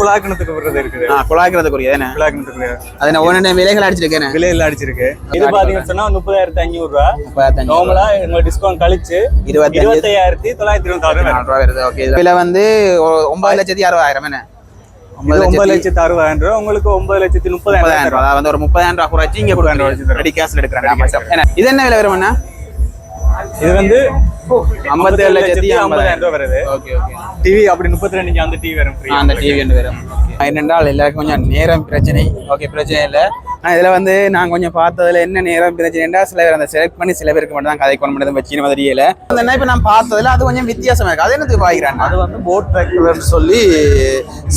குழாக்கணத்துக்கு விடுறது இருக்குது. ஆ குழாய்க்கிறதுக்குரிய என்ன? குழாக்கணத்துக்கு அது நான் ஒன்று விலைகள் அடிச்சிருக்கேன் விலையில அடிச்சிருக்கு. இது பாத்தீங்கன்னு சொன்னா முப்பதாயிரத்தி அஞ்சூறு ரூபா நார்மலா எங்க டிஸ்கவுண்ட் கழிச்சு இருபத்தஞ்சு. இருபத்தையாயிரத்தி தொள்ளாயிரத்தி இருபத்தாறு நாலு ரூபா வருது ஓகே விலை வந்து ஒன்பது லட்சத்தி அறுபதாயிரம் என்ன? ஒன்பது லட்சத்தி அறுபதாயிரம் ரூபா உங்களுக்கு ஒன்பது லட்சத்தி முப்பதாயிரம் ரூபா வந்து ஒரு முப்பதாயிரம் ரூபா குறைச்சி இங்கே கொடுக்குறேன் ரெடி கேஷ்ல எடுக்கிறேன். இது என்ன? விலை வரும்ண்ணா இது வந்து ஐம்பத்தி ஏழு லட்சத்தி ஐம்பதாயிரம் ஐம்பதாயிரம் ரூபா வருது. ஓகே ஓகே டிவி அப்படி முப்பத்தி ரெண்டு அந்த டிவி வரும். அந்த டிவி ஒன்று வரும். என்னென்றால் எல்லாருக்கும் கொஞ்சம் நேரம் பிரச்சனை. ஓகே பிரச்சனை இல்லை. ஆனால் இதில் வந்து நான் கொஞ்சம் பார்த்ததுல என்ன நேரம் பிரச்சனைண்டா சில பேர் அந்த செலக்ட் பண்ணி சில பேருக்கு மட்டும் தான் கதை கொண்டு மட்டும் வச்சு மாதிரி இல்லை அந்த என்ன இப்போ நான் பார்த்ததுல அது கொஞ்சம் வித்தியாசமா இருக்கு. அது என்னத்துக்கு பாய்க்கிறான் அது வந்து போட் டிராக்டர்னு சொல்லி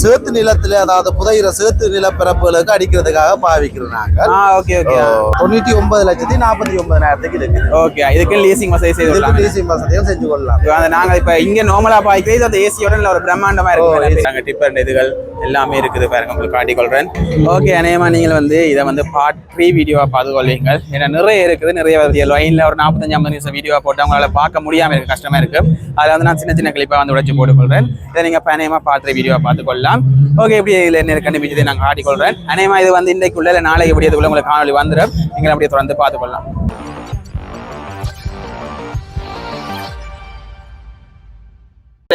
சேத்து நிலத்துல அதாவது புதையிற சேத்து நிலப்பரப்புகளுக்கு அடிக்கிறதுக்காக பாவிக்கிறோம் நாங்க ஆ ஓகே ஓகே தொண்ணூத்தி ஒன்பது லட்சத்தி நாற்பத்தி ஒன்பதாயிரத்துக்கு இருக்குது ஓகே இதுக்கு லீசிங் வசதி செய்து கொள்ளலாம் டிசி வசதியும் செஞ்சு கொள்ளலாம். இப்போ அந்த நாங்கள் இப்போ இங்கே நார்மலாக பாய்க்கிறது இது அந்த ஏசியோட இல்லை ஒரு பிரம்மாண்டமாக இருக்கு. நாங்கள் டிப்பர் இதுகள் எல்லாமே இருக்குது பாருங்க உங்களுக்கு காட்டிக்கொள்கிறேன் ஓகே அநேகமா நீங்கள் வந்து இதை வந்து பார்ட் த்ரீ வீடியோவாக பார்த்து கொள்வீங்கள் ஏன்னா நிறைய இருக்குது நிறைய வருது லைனில் ஒரு நாற்பத்தஞ்சு ஐம்பது நிமிஷம் வீடியோவாக போட்டு அவங்களால பார்க்க முடியாமல் இருக்கு கஷ்டமாக இருக்கு. அதில் வந்து நான் சின்ன சின்ன கிளிப்பாக வந்து உடைச்சு போட்டுக்கொள்கிறேன் இதை நீங்கள் இப்போ அநேகமாக பார்ட் த்ரீ வீடியோவாக பார்த்துக்கொள்ளலாம். ஓகே இப்படி இதில் என்ன கண்டுபிடிச்சதை நான் காட்டிக்கொள்கிறேன் அநேகமா இது வந்து இன்றைக்குள்ள இல்லை நாளைக்கு இப்படி இதுக்குள்ள உங்களுக்கு காணொலி வந்துடும் நீங்கள் அப்படியே தொடர்ந்து பார்த்துக்கொள்ளலாம்.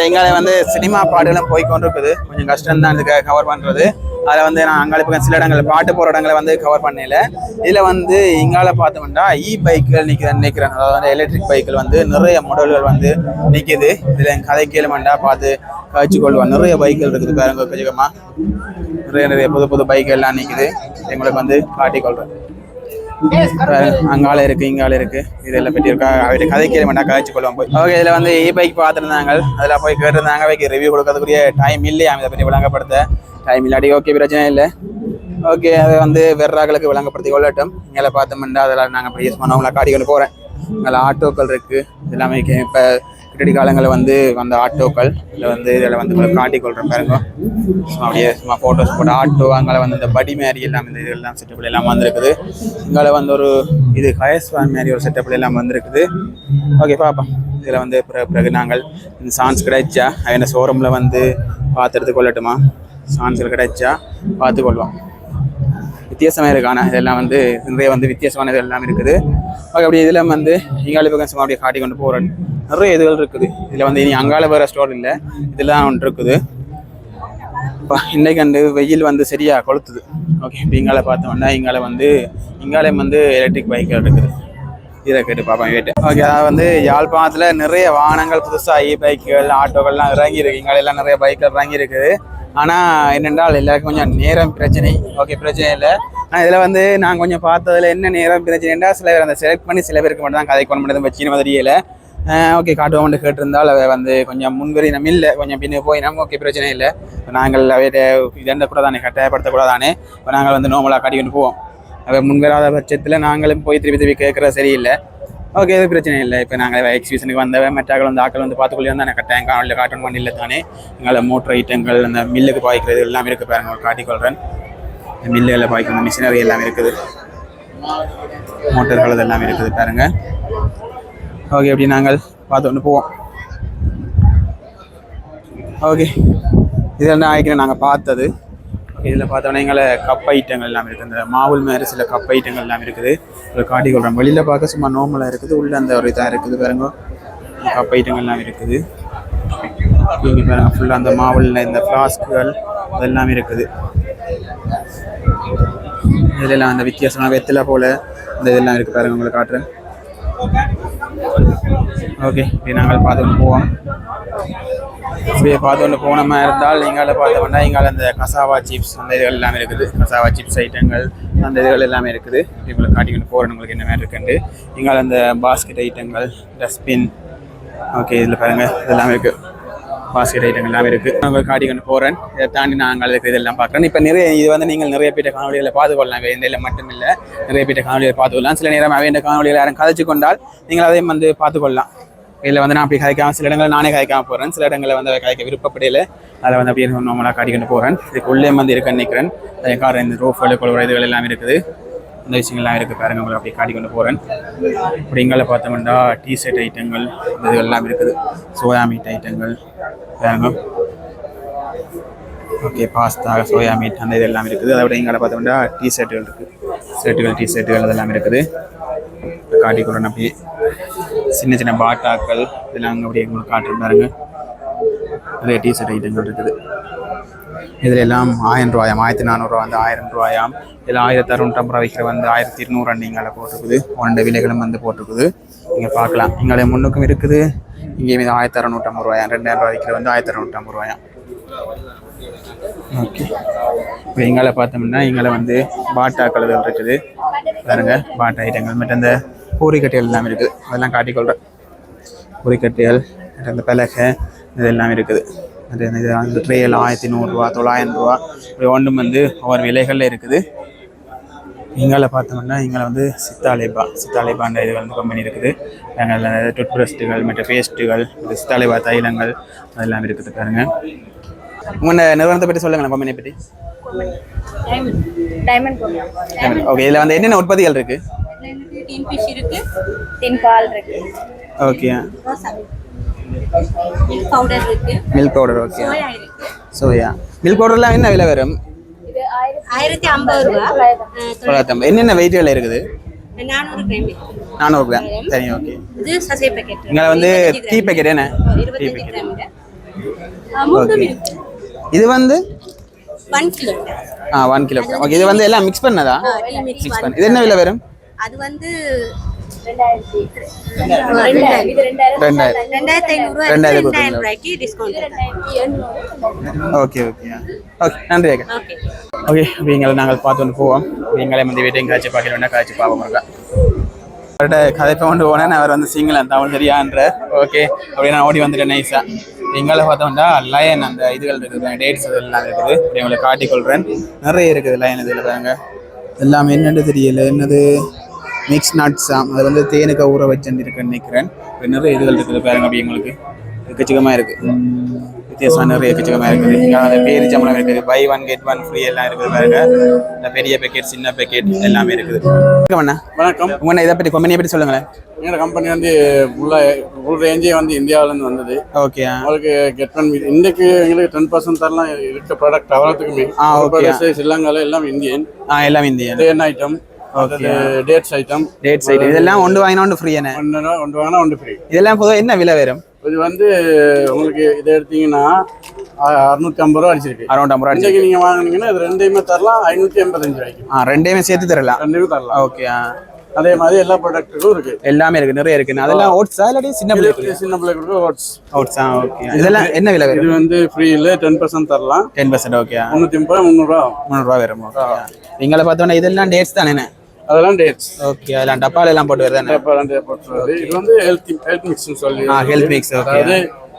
எங்களை வந்து சினிமா பாட்டுகளும் போய் கொண்டிருக்குது கொஞ்சம் கஷ்டம் தான் இதுக்கு கவர் பண்ணுறது அதில் வந்து நான் அங்கே சில இடங்கள் பாட்டு போகிற இடங்களை வந்து கவர் பண்ணல. இதில் வந்து இங்கால பார்த்தோம்னா இ பைக்குகள் நிற்கிற நிற்கிறேன் அதாவது வந்து எலக்ட்ரிக் பைக்கில் வந்து நிறைய மாடல்கள் வந்து நிற்கிது இதில் என் கதை கேளுமண்டா பார்த்து காய்ச்சி கொள்வோம் நிறைய பைக்குகள் இருக்குது பாருங்க கொஞ்சமாக நிறைய நிறைய புது புது பைக் எல்லாம் நிற்கிது எங்களுக்கு வந்து காட்டிக்கொள்கிறேன் அங்கால இருக்கு இங்கால இருக்கு. இதெல்லாம் பற்றி இருக்கா? அவர்கிட்ட கதை கேட்க மாட்டா கதைச்சு கொள்வோம் போய். ஓகே இதில் வந்து இ பைக் பார்த்துருந்தாங்க. அதில் போய் கேட்டிருந்தாங்க அவைக்கு ரிவ்யூ கொடுக்கறதுக்குரிய டைம் இல்லையா? இதை பற்றி விளங்கப்படுத்த. டைம் இல்லாட்டி ஓகே பிரச்சனை இல்லை. ஓகே அதை வந்து வெர்ராக்களுக்கு விளங்கப்படுத்தி கொள்ளட்டும். இங்கே பார்த்தோம்னா அதெல்லாம் நாங்கள் யூஸ் பண்ணவங்கள காட்டி கொண்டு போகிறேன் இங்கே ஆட்டோக்கள் இருக்குது எல்லாமே இப்போ இப்படி காலங்களில் வந்து வந்த ஆட்டோக்கள் இதில் வந்து இதில் வந்து உங்களுக்கு காட்டி கொள்கிறேன் பாருங்க. சும்மா அப்படியே சும்மா ஃபோட்டோஸ் போட்டு ஆட்டோ அங்கே வந்து இந்த படி மாரி எல்லாம் இந்த இதெல்லாம் செட்டப்பில் எல்லாம் வந்திருக்குது. இங்கே வந்து ஒரு இது கயஸ்வான் மாதிரி ஒரு செட்டப்பில் எல்லாம் வந்திருக்குது. ஓகே பாப்பா. இதில் வந்து பிறகு பிறகு நாங்கள் இந்த சான்ஸ் கிடைச்சா என்ன ஷோரூமில் வந்து பார்த்துட்டு கொள்ளட்டுமா? சான்ஸ்கள் கிடைச்சா பார்த்துக்கொள்வோம். வித்தியாசமாக இருக்கு இதெல்லாம் வந்து நிறைய வந்து வித்தியாசமான எல்லாம் இருக்குது. ஓகே அப்படி இதில் வந்து இங்காலி பக்கம் சும்மா அப்படியே காட்டி கொண்டு போகிறேன் நிறைய இதுகள் இருக்குது. இதில் வந்து இனி அங்கால வேறு ஸ்டோர் இல்லை. இதெல்லாம் ஒன்று இருக்குது. இப்போ இன்னைக்கு வந்து வெயில் வந்து சரியாக கொளுத்துது. ஓகே இப்போ இங்கால பார்த்தோம்னா இங்கால வந்து இங்காலே வந்து எலக்ட்ரிக் பைக்குகள் இருக்குது. இதை கேட்டு பார்ப்பேன் வீட்டு ஓகே அதாவது வந்து யாழ்ப்பாணத்தில் நிறைய வாகனங்கள் புதுசாக இ e பைக்குகள் ஆட்டோக்கள்லாம் இறங்கி இருக்கு. இங்கால நிறைய பைக்கள் இறங்கி இருக்குது. ஆனால் என்னென்றால் எல்லாருக்கும் கொஞ்சம் நேரம் பிரச்சனை. ஓகே பிரச்சனை இல்லை. இதில் வந்து நான் கொஞ்சம் பார்த்ததுல என்ன நேரம் பிரச்சனைண்டா சில பேர் அந்த செலக்ட் பண்ணி சில பேருக்கு மட்டும் தான் கதை கொண்டு மட்டும் வச்சு மாதிரியில் ஓகே காட்டுவோம்னு கேட்டிருந்தால் அவ வந்து கொஞ்சம் முன்வரி நம்ம இல்லை கொஞ்சம் பின்னு போய் நம்ம ஓகே பிரச்சனை இல்லை. நாங்கள் அவையிட்ட இதெண்ட கூட தானே கட்டாயப்படுத்தக்கூடாதானே இப்போ நாங்கள் வந்து நோமலாக காட்டி போவோம். அவ முன்வராத பட்சத்தில் நாங்களும் போய் திருப்பி திருப்பி கேட்குற சரியில்லை. ஓகே எதுவும் பிரச்சனை இல்லை. இப்போ நாங்கள் எக்ஸிபிஷனுக்கு வந்தவன் மற்றாக்கள் வந்து ஆக்கள் வந்து பார்த்துக்கொள்ளி தானே கட்டாயம் காலையில் பண்ணி இல்லை தானே? எங்களை மோட்டர் ஐட்டங்கள் அந்த மில்லுக்கு பாய்க்கிறது எல்லாம் இருக்குது பாருங்க காட்டிக்கொள்கிறேன் இந்த பாய்க்கும் பாய்க்கிற மிஷினரி எல்லாம் இருக்குது. மோட்டர்கள் இதெல்லாம் இருக்குது பாருங்க. ஓகே அப்படி நாங்கள் பார்த்து போவோம். ஓகே இதெல்லாம் ஆயிக்கிறேன் நாங்கள் பார்த்தது. இதில் பார்த்தோன்னா எங்களை கப் ஐட்டங்கள் எல்லாம் இருக்குது. இந்த மாவுல் மாதிரி சில கப் ஐட்டங்கள் எல்லாம் இருக்குது. ஒரு காட்டி கொள்கிறோம் வெளியில் பார்க்க சும்மா நார்மலாக இருக்குது. உள்ளே அந்த ஒரு இதாக இருக்குது பாருங்க. கப் ஐட்டங்கள் எல்லாம் இருக்குது. இங்கே பாருங்க ஃபுல்லாக அந்த மாவுளில் இந்த ஃப்ளாஸ்க்குகள் அதெல்லாம் இருக்குது. இதெல்லாம் அந்த வித்தியாசமாக வெத்தலை போல் இந்த இதெல்லாம் இருக்குது பாருங்க உங்களை காட்டுறேன். ஓகே இப்படி நாங்கள் பார்த்து போவோம். இப்படியே பார்த்து ஒன்று போனோமா இருந்தால் எங்கால பார்த்தோம்னா எங்களால் அந்த கசாவா சிப்ஸ் அந்த இதுகள் எல்லாமே இருக்குது. கசாவா சிப்ஸ் ஐட்டங்கள் அந்த இதுகள் எல்லாமே இருக்குது. இவங்களை காட்டிக்கிட்டு போகிறேன் உங்களுக்கு என்ன மாதிரி இருக்குண்டு எங்களால் அந்த பாஸ்கெட் ஐட்டங்கள் டஸ்ட்பின் ஓகே இதில் பாருங்கள் இதெல்லாமே இருக்குது பாஸ்கெட் ஐட்டங்கள் எல்லாமே இருக்குது காடி கொண்டு போகிறேன் இதை தாண்டி நாங்கள் இருக்கிற இதெல்லாம் பார்க்குறேன். இப்போ நிறைய இது வந்து நீங்கள் நிறைய பேர் காணொலிகளை பார்த்துக்கொள்ளலாம் இல்லை மட்டும் இல்லை நிறைய பேர் காணொலிகளை பார்த்துக்கொள்ளலாம். சில நேரம் வேண்டிய காணொலிகளை யாரும் கதைச்சு கொண்டால் நீங்கள் அதையும் வந்து பார்த்துக்கொள்ளலாம். இதில் வந்து நான் அப்படி கதைக்காம சில இடங்களில் நானே கதைக்காம போகிறேன் சில இடங்களில் வந்து கதைக்க விருப்பப்படையில அதில் வந்து அப்படியே நார்மலாக காட்டிக்கொண்டு போகிறேன் இதுக்கு உள்ளே வந்து இருக்க நினைக்கிறேன் கார் இந்த ரோஃபோல கொள்கிற இதுகள் எல்லாம் இருக்குது. இந்த விஷயங்கள்லாம் இருக்குது பாருங்க. உங்களை அப்படி காட்டிக்கொண்டு போகிறேன் இப்படி இங்கே பார்த்தோம்னா டிஷர்ட் ஐட்டங்கள் இந்த எல்லாம் இருக்குது. சோயா மீட் ஐட்டங்கள் பாருங்க ஓகே பாஸ்தா சோயா மீட் அந்த இது எல்லாம் இருக்குது. அதை விட இங்கே பார்த்தோம்னா டீ ஷர்ட்டுகள் இருக்குது ஷர்ட்டுகள் டீ ஷர்ட்டுகள் அதெல்லாம் இருக்குது. காட்டிக்கொள்ளணும் அப்படியே சின்ன சின்ன பாட்டாக்கள் இதெல்லாம் அங்கே அப்படியே உங்களுக்கு காட்டுறேன் பாருங்க. நிறைய டீ ஷர்ட் ஐட்டங்கள் இருக்குது. இதில் எல்லாம் ஆயிரம் ரூபாயாம் ஆயிரத்தி நானூறுரூவா வந்து ஆயிரம் ரூபாயாம் இதில் ஆயிரத்தி அறுநூற்றம்பது ரூபா விற்கிற வந்து ஆயிரத்தி இருநூறு இங்கே போட்டிருக்குது. ஒன்றை விலைகளும் வந்து போட்டிருக்குது. நீங்கள் பார்க்கலாம். எங்களுடைய முன்னுக்கும் இருக்குது. இங்கேயும் இது ஆயிரத்தி அறுநூற்றம்பது ரூபாயா? ரெண்டாயிரம் ரூபாய் விற்கிற வந்து ஆயிரத்தி அறுநூற்றம்பது ரூபாயா? ஓகே. இப்போ எங்களை பார்த்தோம்னா எங்களை வந்து பாட்டா கழுதல் இருக்குது. பாருங்க பாட்டா ஐட்டங்கள். மற்ற இந்த பூரிக்கட்டைகள் எல்லாம் இருக்குது. அதெல்லாம் காட்டிக்கொள்கிறேன் பூரிக்கட்டைகள் மற்ற இந்த பலகை இதெல்லாம் இருக்குது. அது இது அந்த ட்ரேயில் ஆயிரத்தி நூறுரூவா தொள்ளாயிரம் ரூபா. இப்படி ஒன்றும் வந்து ஒவ்வொரு விலைகளில் இருக்குது. இங்கால பார்த்தோம்னா இங்கே வந்து சித்தாலேபா சித்தாலேபான்ற இது வந்து கம்பெனி இருக்குது. அங்கே டூத் பிரஸ்ட்டுகள் மற்ற பேஸ்ட்டுகள் சித்தாலேபா தைலங்கள் அதெல்லாம் இருக்குது பாருங்க. உங்களோட நிறுவனத்தை பற்றி சொல்லுங்களேன் கம்பெனியை பற்றி ஓகே இதில் வந்து என்னென்ன உற்பத்திகள் இருக்கு? Okay milk powder okay soya milk பவுடர்லாம் என்ன விலை வரும்? ஆயிரத்தி ஐம்பது ரூபா. தொள்ளாயிரத்தம்பது என்னென்ன வெயிட்டுகள் இருக்குது? நானூறு கிராம். இருக்கு நானூறு கிராம். சரி ஓகே. இது சசை பேக்கெட் இங்கே வந்து டீ பேக்கெட் என்ன? டீ பேக்கெட் இது வந்து? One kilo. ஆ ஒன் கிலோ. ஓகே இது வந்து எல்லாம் மிக்ஸ் பண்ணதா? மிக்ஸ் பண்ண. இது என்ன விலை வரும்? அது வந்து ஓகே ஓகே. ஓகே நன்றி அக்கா. ஓகே எங்களை நாங்கள் பார்த்துட்டு போவோம். எங்களை வந்து வீட்டையும் காய்ச்சி பார்க்க வேண்டாம் காய்ச்சி பார்ப்போம் இருக்கா அவர்கிட்ட கதைப்பை கொண்டு போனேன். அவர் வந்து சிங்களம் தமிழ் சரியான்ற ஓகே அப்படியே நான் ஓடி வந்துட்டேன் நைஸா எங்களை பார்த்தோம்னா லயன் அந்த இதுகள் இருக்குது டேட்ஸ் இதெல்லாம் இருக்குது. அப்படி உங்களை காட்டிக்கொள்கிறேன் நிறைய இருக்குது லயன் இதில் பாருங்க. எல்லாம் என்னன்னு தெரியல என்னது? மிக்ஸ் நட்ஸாம் அது வந்து தேனுக்கு ஊற வச்சுன்னு இருக்குன்னு நினைக்கிறேன். நிறைய இதுகள் இருக்குது பாருங்க அப்படி எங்களுக்கு. எக்கச்சக்கமாக இருக்குது வித்தியாசம் நிறைய எக்கச்சக்கமாக இருக்குது வந்து பேரிச்சம்பளம் இருக்குது buy one get one free எல்லாம் இருக்குது பாருங்க. இந்த பெரிய பேக்கெட் சின்ன பேக்கெட் எல்லாமே இருக்குது. வணக்கம் அண்ணா. வணக்கம். உங்க இதை பற்றி கம்பெனியை பற்றி சொல்லுங்களேன். எங்களோட கம்பெனி வந்து ஃபுல்லாக ஃபுல் ரேஞ்சே வந்து இந்தியாவிலேருந்து வந்தது. ஓகே அவங்களுக்கு கெட் ஒன் இன்றைக்கு எங்களுக்கு டென் பர்சன்ட் தரலாம் இருக்க ப்ராடக்ட் அவ்வளோத்துக்குமே. ஸ்ரீலங்காவில் எல்லாம் இந்தியன். ஆ எல்லாம் இந்தியா தேன் item dates item date side இதெல்லாம் ஒன்று வாங்கினா ஒன்று ஃப்ரீ என்ன ஒன்று ஒன்று வாங்கினா ஒன்று ஃப்ரீ இதெல்லாம் பொதுவாக என்ன விலை வரும்? இது வந்து உங்களுக்கு இதை எடுத்தீங்கன்னா அறுநூத்தி ஐம்பது ரூபா அடிச்சிருக்கு. அரௌண்ட் ஐம்பது ரூபா இன்றைக்கு நீங்கள் வாங்குனீங்கன்னா இது ரெண்டையுமே தரலாம் ஐநூற்றி எண்பத்தஞ்சு ரூபாய்க்கு. ஆ ரெண்டையுமே சேர்த்து தரலாம். ரெண்டுமே தரலாம். ஓகே அதே மாதிரி எல்லா ப்ராடக்ட்டுக்கும் இருக்கு. எல்லாமே இருக்கு நிறைய இருக்கு. அதெல்லாம் ஓட்ஸா இல்லாட்டி சின்ன பிள்ளை சின்ன பிள்ளைகளுக்கு ஓட்ஸ் ஓட்ஸா ஓகே இதெல்லாம் என்ன விலை இது வந்து ஃப்ரீயில் டென் பர்சன்ட் தரலாம். டென் பர்சன்ட் ஓகே முந்நூற்றி முப்பது முந்நூறுரூவா முந்நூறுரூவா வரும் ஓகே எங்களை பார்த்தோன்னா இதெல்லாம் டேட்ஸ் தானே அதெல்லாம் டேட்ஸ் ஓகே அதெல்லாம் டப்பால எல்லாம் போட்டு வருதானே? பழம் போட்டுருவாரு இது வந்து ஹெல்த் ஹெல்த் மிக்ஸ்னு சொல்லி ஆ ஹெல்த் மிக்ஸ் ஓகே அதாவது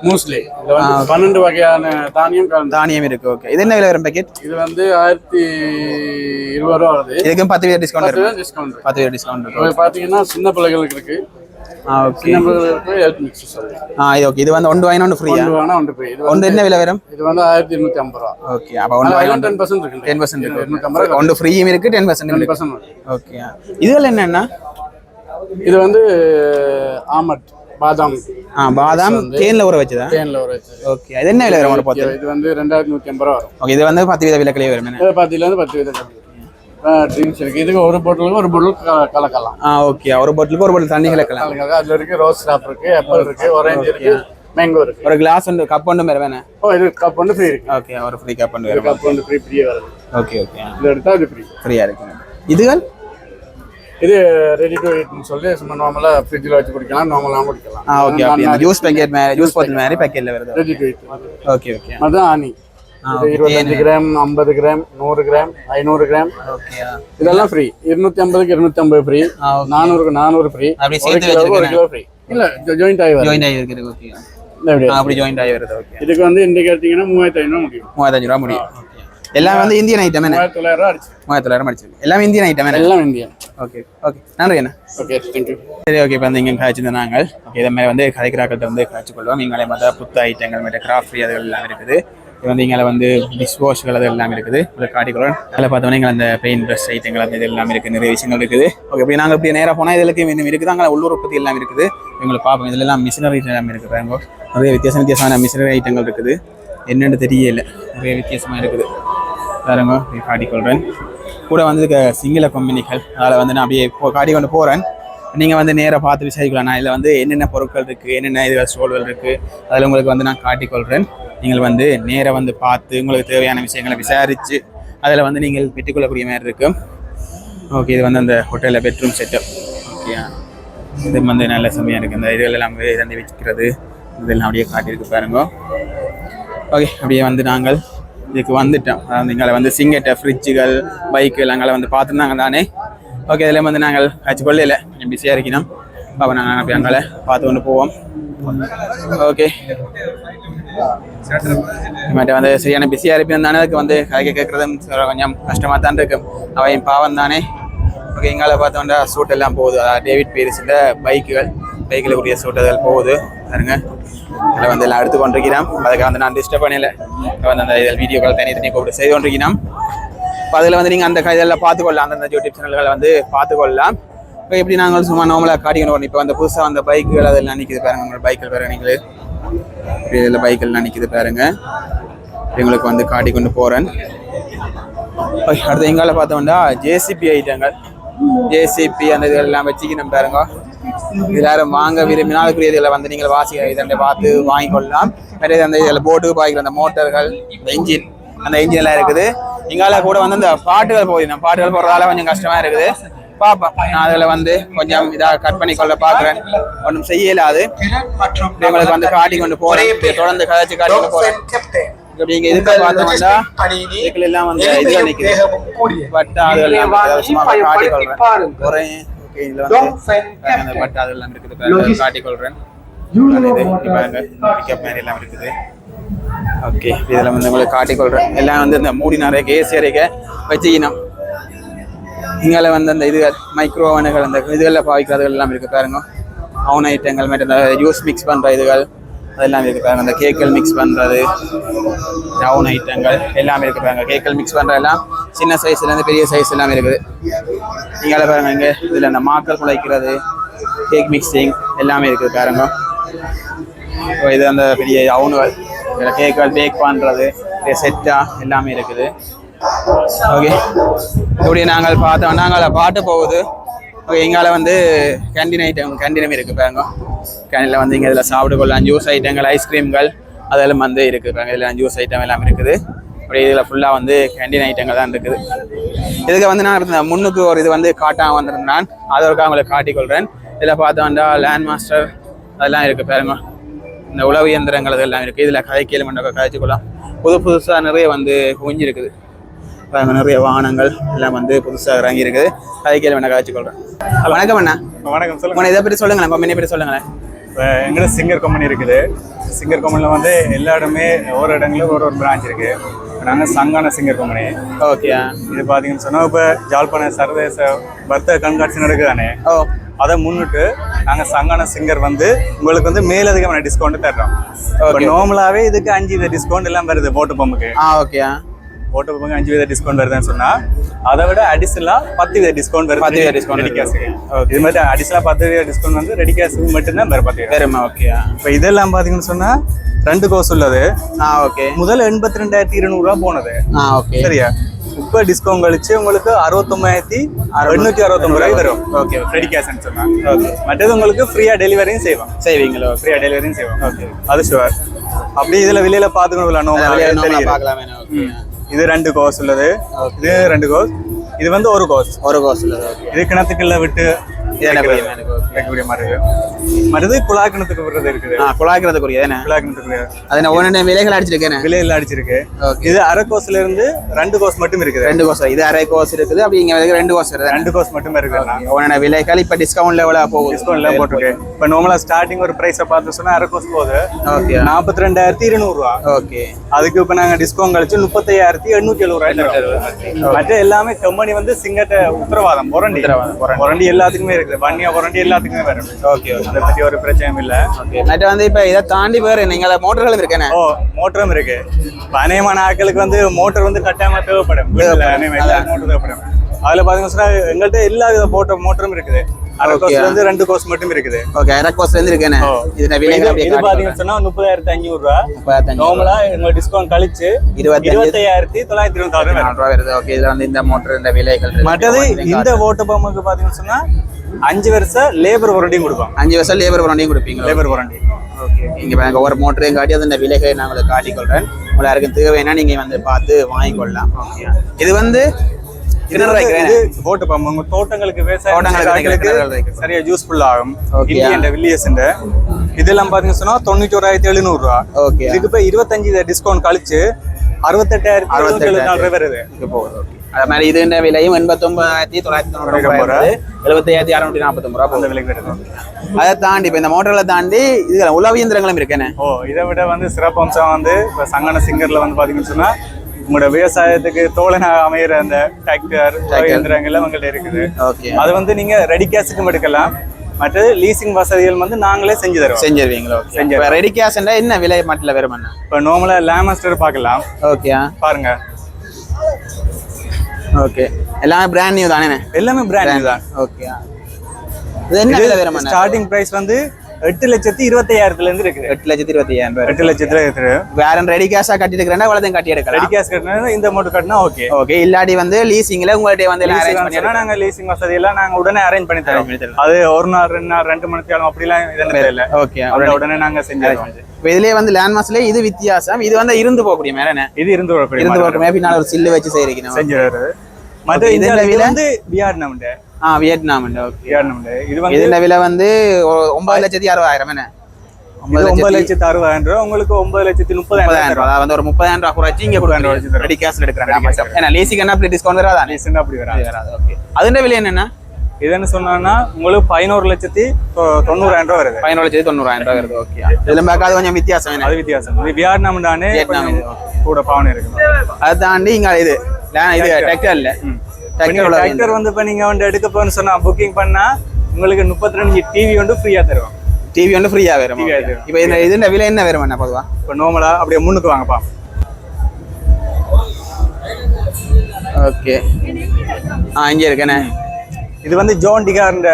மூஸ்லி இது வந்து பன்னெண்டு வகையான தானியம் கலந்து. தானியம் இருக்கு ஓகே இது என்ன விலை வரும் பேக்கெட் இது வந்து ஆயிரத்தி இருபது ரூபா வருது. இதுக்கும் பத்து பேர் டிஸ்கவுண்ட் டிஸ்கவுண்ட் பத்து பேர் டிஸ்கவுண்ட் பார்த்தீங்கன்னா சின்ன பிள்ளைகளுக்கு இருக்கு. ஓகே இது ஓகே இது வந்து ஒன்று வாங்கினா ஒன்று ஃப்ரீயா ஒன்று இது ஒன்று என்ன விலை வரும்? இது வந்து ஆயிரத்தி இருநூத்தி ஐம்பது ரூபா. ஓகே அப்போ ஒன்று டென் பர்சன்ட் இருக்கு. டென் பர்சன்ட் இருக்கு. ஒன்று ஃப்ரீயும் இருக்கு ten percent ten percent okay இதுல என்னன்னா? இது வந்து ஆமட் பாதாம். ஆ பாதாம் தேன்ல ஊற வச்சதா? தேனில் ஓகே இது என்ன விலை வரும் ஒரு பத்து இது வந்து ரெண்டாயிரத்தி நூற்றி ஐம்பது ரூபா வரும். ஓகே இது வந்து பத்து வித விலைக்கிலே வரும் பத்துலேருந்து பத்து விதம். ட்ரிங்க்ஸ் இருக்கு. இதுக்கு ஒரு பாட்டிலுக்கு ஒரு பாட்டில் கலக்கலாம். ஆ ஓகே ஒரு பாட்டிலுக்கு ஒரு பாட்டில் தண்ணி கலக்கலாம். அதுல இருக்கு ரோஸ் ஸ்டாப் இருக்கு ஆப்பிள் இருக்கு ஆரஞ்சு இருக்கு மேங்கோ இருக்கு. ஒரு கிளாஸ் ஒன்று கப் ஒன்று வேறு வேணே. ஓ இது கப் வந்து ஃப்ரீ இருக்கு. ஓகே ஒரு ஃப்ரீ கப் ஒன்று கப் வந்து ஃப்ரீ ஃப்ரீயே வருது. ஓகே ஓகே இது எடுத்தா இது ஃப்ரீ ஃப்ரீயாக இருக்குங்க இதுகள்? இது ரெடி டு ஈட்னு சொல்லி சும்மா நார்மலா ஃப்ரிட்ஜில் வச்சு குடிக்கலாம் நார்மலாக குடிக்கலாம். ஆ ஓகே அந்த ஜூஸ் பேக்கெட் மேலே ஜூஸ் பாட்டில் மாதிரி பேக்கெட்டில் வருது. Ready to eat okay okay அதுதான் ஆனி. இருபத்தஞ்சு கிராம் ஐம்பது கிராம் நூறு கிராம் ஐநூறு கிராம். இதெல்லாம் ஃப்ரீ இருநூத்தி ஐம்பதுக்கு இருநூத்தி ஐம்பது ஃப்ரீ. நானூறுக்கு நானூறு ஃப்ரீ ஒரு கிலோவுக்கு ஒரு கிலோ ஃப்ரீ இல்ல ஜாயிண்ட் ஆகி ஜாயிண்ட் ஆகி. அப்படி ஜாயிண்ட் ஆகி வருது இதுக்கு வந்து இன்றைக்கு எடுத்தீங்கன்னா மூவாயிரத்தி ஐநூறு முடியும். மூவாயிரத்தஞ்சு ரூபா முடியும். எல்லாம் வந்து இந்தியன் ஐட்டம் என்ன? மூவாயிரத்தி தொள்ளாயிரம் மூவாயிரத்தி தொள்ளாயிரம் அடிச்சிருக்கு எல்லாமே இந்தியன் ஐட்டம் என்ன? எல்லாம் இந்தியன். ஓகே ஓகே நன்றி அண்ணா. ஓகே தேங்க்யூ சரி ஓகே இப்போ வந்து இங்கே காய்ச்சிருந்த நாங்கள். ஓகே இதை மாதிரி வந்து கதைக்கிறாக்கள்கிட்ட வந்து காய்ச்சி கொள்வோம் இங்கே மற்ற புத்த ஐட்டங்கள் மற்ற கிராஃப்ட் அது எல்லாம் இருக்குது. வந்து இங்கே வந்து டிஷ்வாஷ்கள் அது எல்லாம் இருக்குது உங்களுக்கு காட்டிக்கொள்வோம் அதில் பார்த்தோன்னா இங்கே அந்த பெயிண்ட் ப்ரஷ் ஐட்டங்கள் அந்த இது எல்லாம் இருக்குது. நிறைய விஷயங்கள் இருக்குது. ஓகே இப்படி நாங்கள் இப்படி நேராக போனால் இதில் இன்னும் இருக்குது? அங்கே உள்ளூர் உற்பத்தி எல்லாம் இருக்குது. எங்களை பார்ப்போம். இதில் எல்லாம் மிஷினரி எல்லாம் இருக்குது பாருங்க. நிறைய வித்தியாச வித்தியாசமான மிஷினரி ஐட்டங்கள் இருக்குது. என்னன்னு தெரியல. நிறைய வித்தியாசமாக இருக்குது. பாருங்க காட்டிக்கொள்கிறேன் கூட வந்து சிங்கள கம்பெனிகள் அதில் வந்து நான் அப்படியே காட்டி கொண்டு போகிறேன் நீங்கள் வந்து நேராக பார்த்து விசாரிக்கலாம். நான் இதில் வந்து என்னென்ன பொருட்கள் இருக்குது என்னென்ன இதில் ஸ்டோல்கள் இருக்குது அதில் உங்களுக்கு வந்து நான் காட்டிக்கொள்கிறேன் நீங்கள் வந்து நேராக வந்து பார்த்து உங்களுக்கு தேவையான விஷயங்களை விசாரித்து அதில் வந்து நீங்கள் பெற்றுக்கொள்ளக்கூடிய மாதிரி இருக்கும் ஓகே இது வந்து அந்த ஹோட்டலில் பெட்ரூம் செட்டப் ஓகே இது வந்து நல்ல செம்மையாக இருக்குது இந்த இதுகள் எல்லாம் இறந்து வச்சுக்கிறது இதெல்லாம் அப்படியே காட்டியிருக்கு பாருங்க. ஓகே அப்படியே வந்து நாங்கள் இதுக்கு வந்துட்டோம். அதாவது இங்கே வந்து சிங்கட்ட ஃப்ரிட்ஜுகள் பைக்குகள் அங்கே வந்து பார்த்துருந்தாங்க தானே? ஓகே இதில் வந்து நாங்கள் ஆச்சு கொள்ளையில் கொஞ்சம் பிஸியாக இருக்கணும். அப்போ நாங்கள் அப்படி அங்கே பார்த்து கொண்டு போவோம். ஓகே மற்ற வந்து சரியான பிஸியாக இருப்பேன் தானே அதுக்கு வந்து கலைக்க கேட்குறதும் கொஞ்சம் கஷ்டமாக தான் இருக்கும் அவையும் பாவம் தானே. ஓகே எங்களை பார்த்தோம்னா சூட் எல்லாம் போகுது. டேவிட் பீரிஸில் பைக்குகள் பைக்கில் உரிய சூட்டுகள் போகுது. பாருங்க. அதில் வந்து எல்லாம் எடுத்து கொண்டிருக்கிறோம் அதுக்கு வந்து நான் டிஸ்டர்ப் பண்ணல வந்து அந்த இதில் வீடியோக்கள் தனி தனி கூப்பிட்டு செய்து கொண்டிருக்கிறோம் இப்போ அதில் வந்து நீங்கள் அந்த இதெல்லாம் பார்த்துக்கொள்ளலாம். அந்தந்த யூடியூப் சேனல்களை வந்து பார்த்துக்கொள்ளலாம். இப்போ எப்படி நாங்கள் சும்மா நார்மலாக காட்டிக்கணும் இப்போ அந்த புதுசாக அந்த பைக்குகள் அதெல்லாம் நிற்கிது பாருங்கள் உங்களோட பைக்கில் பாருங்க நீங்கள். இதில் பைக்கெல்லாம் நிற்கிது பாருங்கள் எங்களுக்கு வந்து காட்டி கொண்டு போகிறேன் அடுத்து எங்கால பார்த்தோம்னா ஜேசிபி ஐட்டங்கள். ஜேசிபி அந்த இதெல்லாம் வச்சுக்கணும் பாருங்க. எல்லாரும் யாரும் வாங்க விரும்பினாலுக்குரிய இதில் வந்து நீங்கள் வாசி இதனை பார்த்து வாங்கிக்கொள்ளலாம். நிறைய அந்த இதில் போட்டுக்கு பாய்க்கிற அந்த மோட்டர்கள் இன்ஜின் அந்த இன்ஜின் எல்லாம் இருக்குது. இங்கால கூட வந்து அந்த பாட்டுகள் போகுது. பாட்டுகள் போடுறதால கொஞ்சம் கஷ்டமா இருக்குது. பார்ப்பேன் நான் அதில் வந்து கொஞ்சம் இதாக கட் பண்ணி கொள்ள பார்க்குறேன் ஒன்றும் செய்யலாது உங்களுக்கு வந்து காட்டி கொண்டு போகிறேன் தொடர்ந்து கதைச்சு காட்டி கொண்டு போகிறேன் இங்க இதுக்கு பார்த்தோம்னா இதுக்குள்ள எல்லாம் வந்து இதுல நிக்குது. பட் அதெல்லாம். சும்மா காட்டி கொள்றேன். ஒரே ஓகே இதுல வந்து பட் அதெல்லாம் இருக்குது. காட்டி கொள்றேன். அது இது பாருங்க பிக்கப் மாதிரி எல்லாம் இருக்குது. ஓகே இதில் வந்து உங்களுக்கு காட்டிக்கொள்கிறேன் எல்லாம் வந்து இந்த மூடி நிறைய கேசி அறைக்க வச்சுக்கணும் இங்கே வந்து அந்த இது மைக்ரோ ஓவனுகள் அந்த இதுகளில் பாவிக்கிறதுகள் எல்லாம் இருக்குது பாருங்க. அவன் ஐட்டங்கள் மட்டும் இந்த ஜூஸ் மிக்ஸ் பண்ணுற இதுகள் அதெல்லாம் இருக்குது பாருங்க. அந்த கேக்கள் மிக்ஸ் பண்ணுறது டவுன் ஐட்டங்கள் எல்லாமே இருக்குது பாருங்க. கேக்கள் மிக்ஸ் பண்ணுற எல்லாம் சின்ன சைஸ்லேருந்து பெரிய சைஸ் எல்லாம் இருக்குது. இங்கே பாருங்க இங்கே இதில் அந்த மாக்கள் குழைக்கிறது கேக் மிக்சிங் எல்லாமே இருக்குது பாருங்க. இப்போ இது அந்த பெரிய அவுனுகள் இதில் கேக்குகள் பேக் பண்ணுறது செட்டாக எல்லாமே இருக்குது. ஓகே இப்படி நாங்கள் பார்த்தோம். நாங்கள் பாட்டு போகுது ஓகே எங்கால வந்து கேண்டீன் ஐட்டம் கேண்டீனும் இருக்குது பாருங்க. கேண்டீனில் வந்து இங்கே இதில் சாப்பிட்டு கொள்ளலாம் ஜூஸ் ஐட்டங்கள் ஐஸ்கிரீம்கள் அதெல்லாம் வந்து இருக்குது பாருங்க. இதில் ஜூஸ் ஐட்டம் எல்லாம் இருக்குது. அப்படி இதில் ஃபுல்லாக வந்து கேண்டீன் ஐட்டங்கள் தான் இருக்குது. இதுக்கு வந்து நான் இருந்த முன்னுக்கு ஒரு இது வந்து காட்டாக வந்திருந்தான் அதற்காக அவங்களை காட்டிக்கொள்கிறேன் இதில் பார்த்தோம்னா லேண்ட் மாஸ்டர் அதெல்லாம் இருக்குது பாருங்க. இந்த உழவு இயந்திரங்கள் அதெல்லாம் இருக்குது இதில் கதைக்கீழ் மண்டபம் கதைச்சிக்கலாம் புது புதுசாக நிறைய வந்து குவிஞ்சிருக்குது. பாருங்க நிறைய வாகனங்கள் எல்லாம் வந்து புதுசாக இறங்கி இருக்குது கதைக்கீழ் வேணா கதைச்சிக்கொள்கிறேன் வணக்கம் அண்ணா. வணக்கம் சொல்லுங்க. உன இதை பற்றி சொல்லுங்களேன். கம்பெனி பற்றி சொல்லுங்களேன். இப்போ எங்கள்ட்ட சிங்கர் கம்பெனி இருக்குது. சிங்கர் கம்பெனியில் வந்து எல்லா இடமே ஒரு இடங்களிலும் ஒரு ஒரு பிரான்ச் இருக்கு. நாங்கள் சங்கான சிங்கர் கம்பெனி ஓகே இது பார்த்தீங்கன்னு சொன்னால் இப்போ ஜாழ்ப்பாண சர்வதேச வர்த்தக கண்காட்சி நடக்குதானே? ஓ. அதை முன்னிட்டு நாங்கள் சங்கான சிங்கர் வந்து உங்களுக்கு வந்து மேலதிகமான டிஸ்கவுண்ட் தர்றோம். இப்போ. நார்மலாகவே இதுக்கு அஞ்சு வித டிஸ்கவுண்ட் எல்லாம் வருது போட்டு பம்புக்கு. ஆ ஓகே போட்டு பம்புக்கு அஞ்சு வித டிஸ்கவுண்ட் வருதுன்னு சொன்னால் அதை விட அடிஷனலாக பத்து வித டிஸ்கவுண்ட் வருது பத்து வித discount ரெடி. கேஸுக்கு இது மாதிரி அடிஷனலாக பத்து வித டிஸ்கவுண்ட் வந்து ரெடி கேஸுக்கு மட்டும்தான் வரும் பத்து வேறுமா ஓகே இப்போ இதெல்லாம் பார்த்தீங்கன்னு சொன்னால் ரெண்டு கோர்ஸ் உள்ளது. ஆ ஓகே முதல்ல எண்பத்தி ரெண்டாயிரத்தி இருநூறுவா போனது. ஆ ஓகே சரியா? இப்போ டிஸ்கவுண்ட் கழிச்சு உங்களுக்கு அறுபத்தொம்பதாயிரத்தி எண்ணூற்றி அறுபத்தொம்பது ரூபாய் வரும் ஓகே ரெடி கேஷ்னு சொன்னால் ஓகே மற்றது உங்களுக்கு ஃப்ரீயாக டெலிவரியும் செய்வோம். செய்வீங்களோ? ஃப்ரீயாக டெலிவரியும் செய்வோம். ஓகே அது ஷுவர் அப்படி இதில் வெளியில் பார்த்துக்கணும் இது ரெண்டு கோர்ஸ் உள்ளது. இது ரெண்டு கோர்ஸ் இது வந்து ஒரு கோர்ஸ் ஒரு கோர்ஸ் ஓகே இது கிணத்துக்குள்ள விட்டு வைக்கக்கூடிய மாதிரி இருக்கு. மற்றது குழா கிணத்துக்கு விடுறது இருக்குது. ஆ குழாய்க்கிறதுக்குரிய தானே அது நான் ஒன்று விலைகள் அடிச்சிருக்கேன் விலையில் அடிச்சிருக்கு. இது அரை கோர்ஸ்ல இருந்து ரெண்டு கோர்ஸ் மட்டும் இருக்குது. ரெண்டு கோர்ஸ் இது அரை கோர்ஸ் இருக்குது அப்படி இங்கே ரெண்டு கோர்ஸ் இருக்குது. ரெண்டு கோர்ஸ் மட்டுமே இருக்குது. ஒன்று விலைகள் இப்போ டிஸ்கவுண்ட்ல எவ்வளோ போகுது. டிஸ்கவுண்ட்லாம் போட்டிருக்கு. இப்போ நார்மலாக ஸ்டார்டிங் ஒரு ப்ரைஸை பார்த்து சொன்னா அரை கோர்ஸ் போகுது. ஓகே. நாற்பத்தி ரெண்டாயிரத்தி இருநூறுவா. ஓகே. அதுக்கு இப்போ நாங்கள் டிஸ்கவுண்ட் கழிச்சு முப்பத்தையாயிரத்தி எண்ணூற்றி எழுபது மற்ற எல்லாமே கம்பெனி வந்து சிங்கட்ட உத்தரவாதம் புரண்டி புரண்டி எல்லாத்துக்குமே இருக்குது புரண்டி எல்லாத்துக்குமே வரும் ஓகே ஓகே அதை பற்றி ஒரு பிரச்சனையும் இல்லை. மற்ற வந்து இப்போ இதை தாண்டி வேறு நீங்கள் மோட்டர்களும் இருக்கேனே. ஓ மோட்டரும் இருக்கு. அநேகமான ஆட்களுக்கு வந்து மோட்டர் வந்து கட்டாயமா தேவைப்படும். மோட்டர் தேவைப்படும். அதுல பாத்தீங்கன்னா சொன்னா எங்கள்கிட்ட எல்லா வித போட்ட மோட்டரும் இருக்குது. அரை. கோர்ஸ்ல இருந்து ரெண்டு கோர்ஸ் மட்டும் இருக்குது. ஓகே அரக்கோஸ்ல இருந்து இருக்கேனே. இது அப்படியே இது பாத்தீங்கன்னு சொன்னா முப்பதாயிரத்தி அஞ்சூறு ரூபா. நார்மலா எங்க டிஸ்கவுண்ட் கழிச்சு இருபத்தஞ்சு இருபத்தையாயிரத்தி தொள்ளாயிரத்தி இருபத்தி ஆறு நாலு ரூபா வருது ஓகே இதுல வந்து இந்த மோட்டர் இந்த விலைகள். மற்றது இந்த ஓட்டு பொம்மைக்கு பாத்தீங்கன்னு சொன்னா அஞ்சு வருஷம் லேபர் வாரண்டியும் கொடுப்போம். அஞ்சு வருஷம் லேபர் வாரண்டியும் கொடுப்பீங்க லேபர் வாரண்டி ஓகே இங்க பாருங்க ஒவ்வொரு மோட்டரையும் காட்டி அது இந்த விலைகளை நான் உங்களுக்கு காட்டிக்கொள்றேன். உங்களுக்கு யாருக்கும் தேவைன்னா நீங்க வந்து பார்த்து வாங்கிக்கொள்ளலாம். இது வந்து உங்க தோட்டங்களுக்கு வைக்கிறது. சரியா யூஸ்ஃபுல் ஆகும். இந்தியன் வில்லியஸ் இதெல்லாம் பாத்தீங்கன்னு சொன்னா தொண்ணூத்தி ஓராயிரத்தி எழுநூறு ரூபா ஓகே இதுக்கு இப்ப இருபத்தஞ்சு டிஸ்கவுண்ட் கழிச்சு அறுபத்தெட்டாயிரத்தி அறுபத்தி எழுபத்தி ரூபாய் வருது. போகுது அது மாதிரி இது விலையும் எண்பத்தொன்பதாயிரத்தி தொள்ளாயிரத்தி தொண்ணூறு எழுபத்தையாயிரத்தி அறுநூற்றி நாற்பத்தொம்பது ரூபா அந்த விலைக்கு வருது அதை தாண்டி இப்போ இந்த மோட்டர்களை தாண்டி இதுல உழவு இயந்திரங்களும் இருக்கேனே. ஓ இதை விட வந்து சிறப்பு அம்சம் வந்து இப்ப சங்கன சிங்கர்ல வந்து பாத்தீங்கன்னு சொன்னா உங்களோட விவசாயத்துக்கு தோழனா அமையிற அந்த டிராக்டர் இயந்திரங்கள் எல்லாம் உங்கள்ட்ட இருக்குது. ஓகே அது வந்து நீங்க ரெடி கேஸுக்கும் எடுக்கலாம். மற்றது லீசிங் வசதிகள் வந்து நாங்களே செஞ்சு தருவோம். செஞ்சிருவீங்களா. இப்போ ரெடி கேஷ்ண்டா என்ன விலை மட்டில் வரும் அண்ணா? இப்போ நார்மலா லேமஸ்டர் பார்க்கலாம். ஓகே பாருங்க. ஓகே எல்லாமே பிராண்ட் நியூ தானே எல்லாமே பிராண்ட் தான். ஓகே இது என்ன விலை அண்ணா? ஸ்டார்டிங் பிரைஸ் வந்து எட்டு லட்சத்தி இருபத்தையாயிரத்துல இருந்து இருக்குது. எட்டு லட்சத்தி இருபத்தி ஐயாயிரம் ரூபாய் எட்டு லட்சத்துல இருக்குது. வேற ரெடி கேஷா கட்டிட்டு இருக்கிறேன்னா இவ்வளோதையும் கட்டி எடுக்கலாம். ரெடி கேஸ் கட்டினா இந்த அமௌண்ட் கட்டினா ஓகே ஓகே இல்லாட்டி வந்து லீசிங்ல உங்கள்கிட்ட வந்து அரேஞ்ச் பண்ணி நாங்க லீசிங் வசதி எல்லாம் நாங்க உடனே அரேஞ்ச் பண்ணி தரோம். அது ஒரு நாள் ரெண்டு நாள் ரெண்டு மணி நேரம் அப்படிலாம் இதெல்லாம் இல்ல ஓகே உடனே நாங்க இப்போ இதுலயே வந்து லேண்ட் மாஸ்ல இது வித்தியாசம். இது வந்து இருந்து போகக்கூடிய மேல இது இருந்து வரக்கூடிய இருந்து போகக்கூடிய பின்னால் ஒரு சில்லு வச்சு செய்யறீங்க செஞ்சு மற்ற விலை? வந்து வியட்நாம் ஆ வியட்நாம் வியட்நாம் இது வந்து இதுல விலை வந்து? ஒன்பது லட்சத்தி அறுபதாயிரம் என்ன? ஒன்பது லட்சத்தி அறுபதாயிரம் ரூபாய் உங்களுக்கு ஒன்பது லட்சத்தி முப்பதாயிரம் அதாவது வந்து ஒரு முப்பதாயிரம் ரூபாய் குறைச்சி இங்க கொடுக்குறாங்க. ரெடி கேஷ்ல எடுக்கிறாங்க ஏன்னா லீசிங் என்ன அப்படி டிஸ்கவுண்ட் வராதா? ரீசெண்டாக அப்படி வராது. ஓகே அதுன்ற விலை என்னன்னா இது என்ன சொன்னா உங்களுக்கு பதினோரு லட்சத்தி தொண்ணூறாயிரம் ரூபாய் வருது. பதினோரு லட்சத்தி தொண்ணூறாயிரம் ரூபாய் வருது ஓகே இதுல பார்க்காத கொஞ்சம் வித்தியாசம் அது வித்தியாசம். வியட்நாம் தானே கூட பாவனை இருக்கு. அதை தாண்டி இங்க இது. இது டிராக்டர் இல்ல. டிராக்டர் வந்து இப்ப நீங்க வந்து எடுக்க போறேன்னு சொன்னா புக்கிங் பண்ணா உங்களுக்கு முப்பத்தி ரெண்டு டிவி வந்து ஃப்ரீயா தருவோம் டிவி வந்து ஃப்ரீயா வரும். இப்போ இந்த இதுன்ற விலை என்ன வரும் என்ன பொதுவா? இப்போ நார்மலா அப்படியே முன்னுக்கு வாங்கப்பா ஓகே. ஆ இங்க இருக்கேனே இது வந்து ஜோன் டிகார்ன்ற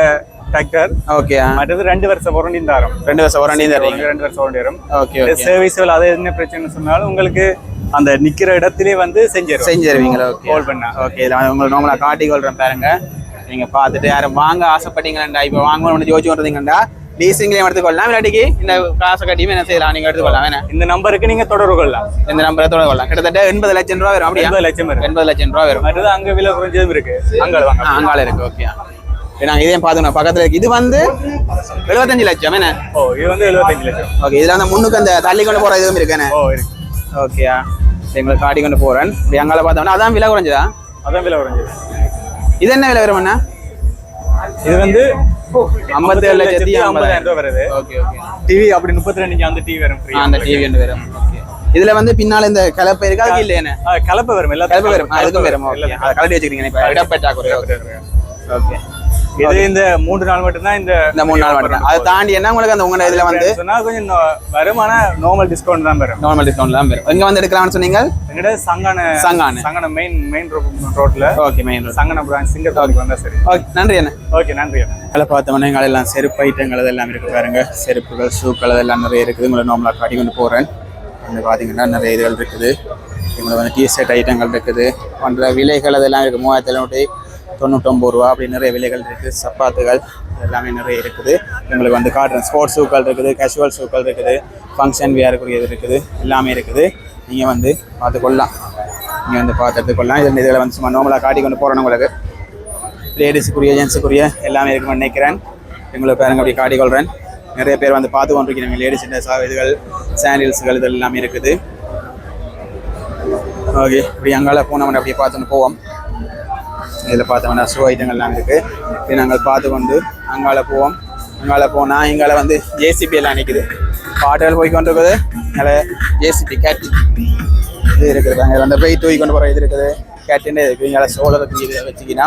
டிராக்டர் ஓகே மற்றது ரெண்டு வருஷம் வாரண்டி தரும். ரெண்டு வருஷம் வாரண்டி தரீங்க ரெண்டு வருஷம் வாரண்டி வரும். Okay okay. சர்வீஸ் அது என்ன பிரச்சனை சொன்னாலும் உங்களுக்கு அந்த நிக்கிற இடத்திலே வந்து செஞ்சிடும் செஞ்சிருவீங்களா? ஓகே. கால் பண்ணா. ஓகே இதில் உங்களுக்கு நார்மலாக காட்டி கொள்றேன் பாருங்க. நீங்க பார்த்துட்டு யாரும் வாங்க ஆசைப்பட்டீங்களா இப்போ வாங்கணும்னு ஜோதிச்சு வந்தீங்கன்னா லீசிங்லேயும் எடுத்துக்கொள்ளலாம் இல்லாட்டிக்கு இந்த காசை கட்டியும் என்ன செய்யலாம்? நீங்க எடுத்துக்கொள்ளலாம் வேணா இந்த நம்பருக்கு நீங்க தொடர்பு கொள்ளலாம். இந்த நம்பரை தொடர கொள்ளலாம். கிட்டத்தட்ட எண்பது லட்சம் ரூபா வரும். அப்படியா? எண்பது லட்சம் இருக்கு எண்பது லட்சம் ரூபா வரும். மற்றது அங்க விலை குறைஞ்சதும் இருக்கு. அங்க வாங்க. அங்கால இருக்கு. ஓகே நாங்கள் இதையும் பார்த்துக்கணும். பக்கத்துல இருக்கு. இது வந்து எழுபத்தஞ்சு லட்சம். என்ன? ஓ இது வந்து எழுபத்தஞ்சு லட்சம். ஓகே இதுல அந்த முன்னுக்கு அந்த தள்ளி கொண்டு போற இதுவும் இருக்கேனே ஓ இருக்கு. ஓகேயா எங்களை காட்டி கொண்டு போறேன். இப்படி அங்கால பார்த்தோம்னா அதான் விலை குறைஞ்சதா? அதான் விலை குறைஞ்சது. இது என்ன விலை வரும் அண்ணா? இது வந்து ஐம்பத்தேழு லட்சத்தி ஐம்பதாயிரம் ரூபாய் வருது. Okay okay. டிவி அப்படி முப்பத்தி ரெண்டு அந்த டிவி வரும். அந்த டிவி ஒன்று வரும். ஓகே. இதுல வந்து பின்னால இந்த கலப்பை இருக்கு அதுக்கு இல்லையே ஆ, கலப்பை வரும். கலப்பை எல்லாத்துக்கும் வரும் அதுக்கும் வரும். ஓகே. அதை கலட்டி வச்சுக்கிறீங்க இப்போ இடப்பற்றாக்குறை. ஓகே. ஓகே. இது இந்த மூன்று நாள் மட்டும்தான் இந்த இந்த மூணு நாள் மட்டும் அதை தாண்டி என்ன உங்களுக்கு அந்த உங்களோட இதுல வந்து? சொன்னா கொஞ்சம் நோ- வரும் ஆனா நார்மல் டிஸ்கவுண்ட் தான் வரும். நார்மல் டிஸ்கவுண்ட் தான் வரும். எங்க வந்து எடுக்கலாம்னு சொன்னீங்க? எங்கட சங்கான சங்கான. சங்கான மெயின் மெயின் ரோட்ல okay main road Chankanai branch Singer வந்தா சரி. ஓகே நன்றி அண்ணா. ஓகே நன்றி அதில் பார்த்தோம்னா எங்களை எல்லாம் செருப்பு ஐட்டங்கள் அதெல்லாம் இருக்கு பாருங்க. செருப்புகள் ஷூக்கள் அதெல்லாம் நிறைய இருக்குது. உங்களை நார்மலாக காட்டி கொண்டு போகிறேன் வந்து பார்த்தீங்கன்னா நிறைய இதுகள் இருக்குது. எங்களை வந்து டிஷர்ட் ஐட்டங்கள் இருக்குது. போன்ற விலைகள் அதெல்லாம் இருக்குது மூவாயிரத்தி எழுநூற்றி தொண்ணூற்றொம்பது ரூபா அப்படி நிறைய விலைகள் இருக்குது. சப்பாத்துகள் எல்லாமே நிறைய இருக்குது. எங்களுக்கு வந்து காட்டுறேன் ஸ்போர்ட்ஸ் ஷூக்கள் இருக்குது கேஷுவல் ஷூக்கள் இருக்குது ஃபங்க்ஷன் வியருக்குரியது இருக்குது. எல்லாமே இருக்குது. நீங்கள் வந்து பார்த்துக்கொள்ளலாம். நீங்கள் வந்து பார்த்துக்கொள்ளலாம் இதில் இதில் வந்து சும்மா நார்மலாக காட்டி கொண்டு போகிறோம் உங்களுக்கு. லேடிஸுக்குரிய ஜென்ஸுக்குரிய எல்லாமே இருக்குன்னு நினைக்கிறேன். எங்களை பேருங்க அப்படி காட்டிக்கொள்கிறேன் நிறைய பேர் வந்து பார்த்து கொண்டிருக்கிறீங்க. லேடிஸ் இதுகள் சாண்டில்ஸுகள் இது எல்லாமே இருக்குது. ஓகே இப்படி அங்கால போனவன் அப்படியே பார்த்துன்னு போவோம். இதில் பார்த்தோம்னா ஷூ ஐட்டங்கள்லாம் இருக்குது இது நாங்கள் பார்த்து கொண்டு அங்கால போவோம். அங்கால போனால் இங்கால வந்து ஜேசிபி எல்லாம் நிற்குது பாட்டுகள் போய் கொண்டு இருக்குது. அங்கே ஜேசிபி கேட் இது இருக்குது. அங்கே அந்த போய் தூக்கி கொண்டு போகிற இது இருக்குது. கேட்டுன்னு இருக்குது இங்கே சோழருக்கு இது வச்சுக்கினா.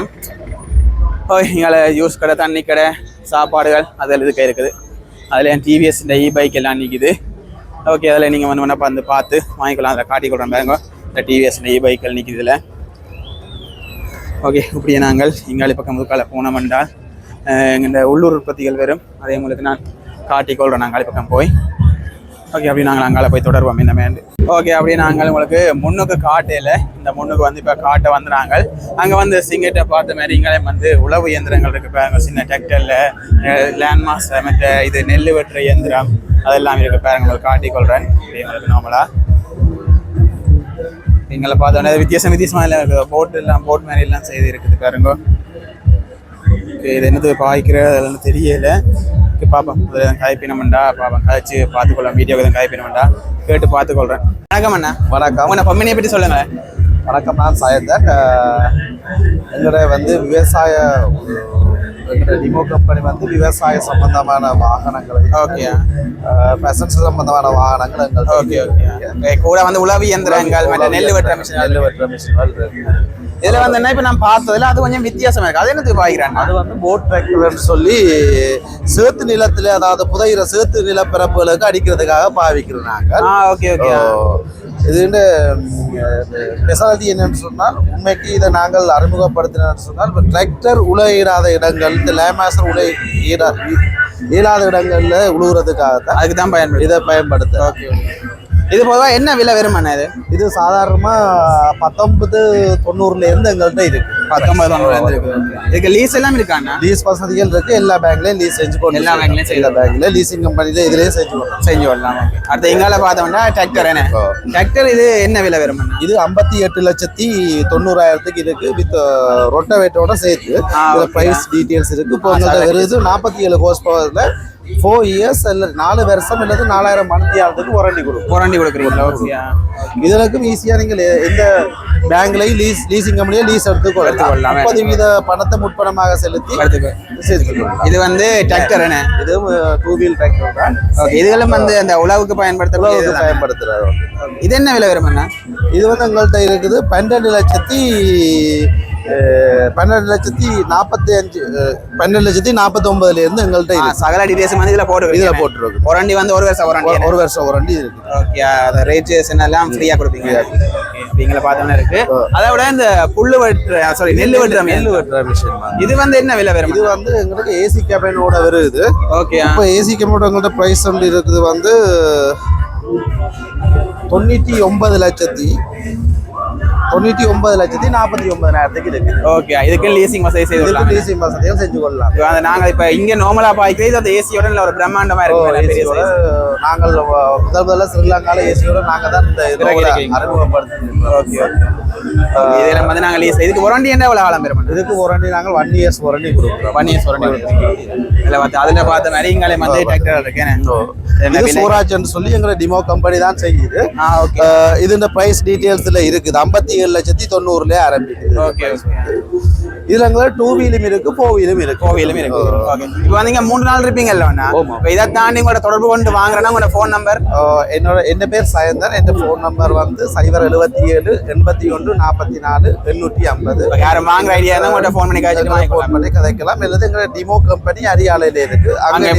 ஓய் இங்கே ஜூஸ் கடை தண்ணி கடை சாப்பாடுகள் அதில் இதுக்கு இருக்குது. அதில் என் டிவிஎஸ் இந்த இ பைக் எல்லாம் நிற்கிது ஓகே அதில் நீங்கள் வந்து வேணா வந்து பார்த்து வாங்கிக்கலாம். அதில் காட்டி கொடுறேன் பாருங்க. இந்த டிவிஎஸ் இந்த இ பைக்கள் நிற்கிது இதில். ஓகே இப்படியே நாங்கள் இங்காலி பக்கம் முதுக்கால போனோம் என்றால் இந்த உள்ளூர் உற்பத்திகள் வரும் அதே உங்களுக்கு நான் காட்டிக்கொள்கிறேன் நாங்கள் பக்கம் போய். ஓகே அப்படி நாங்கள் அங்கால போய் தொடர்வோம் இந்த மேண்டு. ஓகே அப்படியே நாங்கள் உங்களுக்கு முன்னுக்கு காட்டையில் இந்த முன்னுக்கு வந்து இப்போ காட்டை வந்து நாங்கள் அங்கே வந்து சிங்கிட்ட பார்த்த மாதிரி இங்களே வந்து உழவு இயந்திரங்கள் இருக்குது பாருங்க. சின்ன டிராக்டரில் லேண்ட் மற்ற இது நெல் வெட்டுற இயந்திரம் அதெல்லாம் இருக்குது பாருங்க. உங்களுக்கு காட்டிக்கொள்கிறேன் அப்படியே உங்களுக்கு நார்மலாக எங்களை பார்த்தோன்னே வித்தியாசம் வித்தியாசமாக எல்லாம் இருக்குது போட் எல்லாம் போட் மாதிரி எல்லாம் செய்து இருக்குது பாருங்க. இது என்னது? பாய்க்கிற அதெல்லாம் தெரியல. ஓகே பார்ப்போம். அதில் காய்ப்பினமெண்டா? பார்ப்போம். காய்ச்சி பார்த்துக்கொள்ளலாம். வீடியோ எதுவும் காய்ப்பினமெண்டா? கேட்டு பார்த்துக்கொள்கிறேன் வணக்கம் அண்ணா. வணக்கம். உங்க பம்மினியை பற்றி சொல்லுங்களேன் வணக்கம் நான் சாயந்தர். எங்களோட வந்து விவசாய எங்களோட டிமோ கம்பெனி வந்து விவசாய சம்பந்தமான வாகனங்களை ஓகே பெசன்ஸ் சம்பந்தமான வாகனங்கள் எங்கள்கிட்ட ஓகே ஓகே கூட வந்து உழவு இயந்திரங்கள் மற்ற நெல் வெட்டுற மிஷின் நெல் வெட்டுற மிஷின்கள் இருக்கு. இதுல வந்து என்ன இப்போ நான் பார்த்ததுல அது கொஞ்சம் வித்தியாசமா இருக்கு. அது என்னத்துக்கு பாய்க்கிறேன் அது வந்து போட் டிராக்டர்னு சொல்லி சேத்து நிலத்துல அதாவது புதையிற சேத்து நிலப்பரப்புகளுக்கு அடிக்கிறதுக்காக பாவிக்கிறோம் நாங்கள் ஆ ஓகே ஓகே இதுண்டு ஸ்பெஷாலிட்டி என்னன்னு சொன்னால் உண்மைக்கு இதை நாங்கள் அறிமுகப்படுத்தினு சொன்னால் இப்போ டிராக்டர் உழையிடாத இடங்கள் இந்த லேமாசர் உழை ஈடா இயலாத இடங்கள்ல உழுவுறதுக்காக தான் அதுக்கு தான் பயன்படுது இதை பயன்படுத்த ஓகே இது பொதுவாக என்ன விலை வருமாண்ணா இது? இது சாதாரணமா பத்தொன்பது தொண்ணூறுல இருந்து எங்கள்கிட்ட இருக்கு. பத்தொன்பது தொண்ணூறு இருக்கு. இதுக்கு லீஸ் எல்லாம் இருக்காண்ணா? லீஸ் வசதிகள் இருக்கு. எல்லா பேங்க்லயும் லீஸ் செஞ்சு கொண்டு எல்லா பேங்க்லயும் எல்லா பேங்க்ல லீசிங் கம்பெனில இதுலயே செஞ்சு கொண்டு செஞ்சு கொள்ளலாம். அடுத்த எங்கால பார்த்தோம்னா டிராக்டர் என்ன? டிராக்டர் இது என்ன விலை வருமாண்ணா இது ஐம்பத்தி எட்டு லட்சத்தி தொண்ணூறாயிரத்துக்கு இருக்கு. வித் ரொட்டவேட்டோட சேர்த்து. பிரைஸ் டீடைல்ஸ் இருக்கு. இப்போ. வருது நாற்பத்தி ஏழு ஹோஸ் பவர்ல ஃபோர் இயர்ஸ் இல்ல நாலு வருஷம் அல்லது நாலாயிரம் மணித்தியாரத்துக்கு வாரண்டி கொடுக்கும். வாரண்டி கொடுக்குறீங்களா? ஓகே இதற்கும் ஈஸியா நீங்கள் எந்த பேங்க்லயும் லீஸ் லீசிங் கம்பெனியே லீஸ் எடுத்துக்கொள்ளலாம். எடுத்துக்கொள்ளலாம். முப்பது வீத பணத்தை முற்பணமாக செலுத்தி அடுத்து சேர்த்துக்கொள்ளலாம் இது வந்து டிராக்டர் என்ன இது டூ வீல் டிராக்டர் தான். ஓகே இதுகளும் வந்து அந்த உழவுக்கு பயன்படுத்தக்கூடிய உழவுக்கு இதுதானே? பயன்படுத்துறாரு. இது என்ன விலை வருமாண்ணா இது வந்து எங்கள்கிட்ட இருக்குது பன்னெண்டு லட்சத்தி பன்னெண்டு லட்சத்தி நாற்பத்தி அஞ்சு பன்னெண்டு லட்சத்தி நாற்பத்தி ஒன்பதுல இருந்து எங்கள்கிட்ட சகல டீடைல்ஸ் வந்து இதுல போட்டு இதுல போட்டுருக்கு வாரண்டி வந்து ஒரு வருஷம் வாரண்டி ஒரு- வருஷம் வாரண்டி இருக்கு. ஓகே அந்த ரேஜேஷன் எல்லாம் ஃப்ரீயா கொடுப்பீங்க? அப்படிங்கிற பார்த்தோம்னா இருக்கு. அதை விட இந்த புல்லு வெட்டுற சாரி நெல் வெட்டுற நெல் வெட்டுற மிஷின் இது வந்து என்ன விலை வரும் இது வந்து எங்களுக்கு ஏசி கேபினோட வருது. ஓகே இப்போ ஏசி கேபினோட எங்கள்கிட்ட ப்ரைஸ் வந்து இருக்குது வந்து தொண்ணூற்றி ஒன்பது லட்சத்தி தொண்ணூற்றி ஒன்பது லட்சத்தி நாற்பத்தி ஒன்பதாயிரத்துக்கு இருக்குது ஓகே இதுக்கு லீசிங் வசதி செய்து விடலாம். லீசிங் வசதியும் செஞ்சு கொள்ளலாம். அந்த நாங்க இப்ப இங்க நார்மலா பாய்க்கிறது அந்த ஏசியோட நல்ல ஒரு பிரம்மாண்டமா இருக்கு பெரிய ஏசியோட. நாங்கள் முதல் முதல்ல ஸ்ரீலங்கால ஏசியோட நாங்க தான் இந்த. அறிமுகப்படுத்திருக்கோம். ஓகே ஓகே இதுல வந்து நாங்க லீஸ் இதுக்கு வாரண்டி என்ன எவ்வளவு காலம் பெறும் இதுக்கு வாரண்டி நாங்கள் ஒன் இயர்ஸ் வாரண்டி கொடுக்குறோம். ஒன் இயர்ஸ் வாரண்டி கொடுத்துருக்கீங்க இதுல பார்த்து அதுல பார்த்த இங்காலே வந்து டிராக்டர் இருக்கேன் இது? சூராஜ்னு சொல்லி எங்களை டிமோ கம்பெனி தான் செய்யுது. இது இந்த பிரைஸ் டீடைல்ஸ்ல இருக்குது. ஐம்பத்தி ஏழு லட்சத்தி தொண்ணூறுல ஆரம்பிக்குது. ஓகே இதுல டூ வீலும் இருக்கு ஃபோர் வீலும் இருக்கு. கோவிலும் இருக்கு. ஓகே இப்போ வந்து நீங்க மூணு நாள் இருப்பீங்கல்ல. இப்போ இதை தாண்டி உங்களோட தொடர்பு கொண்டு வாங்குறேன்னா உங்களோட ஃபோன் நம்பர் என்னோட என்ன பேர் சயந்தன் என் ஃபோன் நம்பர் வந்து சைபர் எழுபத்தி ஏழு எண்பத்தி ஒன்று நாற்பத்தி நாலு எண்ணூற்றி ஐம்பது. யாரும் வாங்குற ஐடியா இருந்தா உங்கள்ட்ட ஃபோன் பண்ணி காய்ச்சிட்டு ஃபோன் பண்ணி கதைக்கலாம். அல்லது எங்களோட டிமோ கம்பெனி அரியாலையில இருக்கு. அங்கே.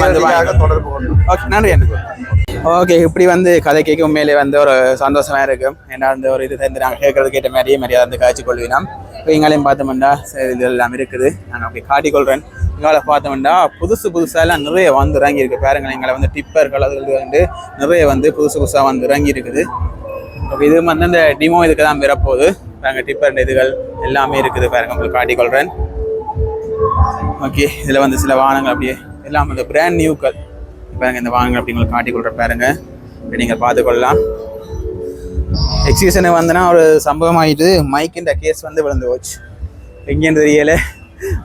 தொடர்பு கொண்டு. ஓகே நன்றி எனக்கு ஓகே இப்படி வந்து கதை கேட்க உண்மையிலே வந்து ஒரு சந்தோஷமா இருக்கும் ஏன்னா அந்த ஒரு இது தந்து நாங்கள் கேட்கறது கேட்ட மாதிரியே மரியாதை வந்து காய்ச்சி கொள்வினோம் இப்போ எங்களையும் பார்த்தோம்னா சரி இது எல்லாம் இருக்குது. நான் அப்படி காட்டிக்கொள்கிறேன் எங்களால் பார்த்தோம்னா புதுசு புதுசாக எல்லாம் நிறைய வந்து இறங்கி இருக்குது பாருங்கள் எங்களை வந்து டிப்பர்கள் அது வந்து நிறைய வந்து புதுசு புதுசாக வந்து இறங்கி இருக்குது அப்போ இது வந்து அந்த டிமோ இதுக்கு தான் வரப்போகுது. பாருங்கள் டிப்பர் இதுகள் எல்லாமே இருக்குது. பாருங்க உங்களுக்கு காட்டிக்கொள்கிறேன் ஓகே இதில் வந்து சில வாகனங்கள் அப்படியே எல்லாம் இந்த பிராண்ட் நியூக்கள் பாருங்க இந்த வாகனங்கள் அப்படி உங்களுக்கு காட்டிக்கொள்கிற பாருங்கள் நீங்கள் பார்த்துக்கொள்ளலாம். எக்ஸிபிஷனுக்கு வந்தனா ஒரு சம்பவம் ஆகிட்டு மைக்கின்ற கேஸ் வந்து விழுந்து போச்சு. எங்கேன்னு தெரியல.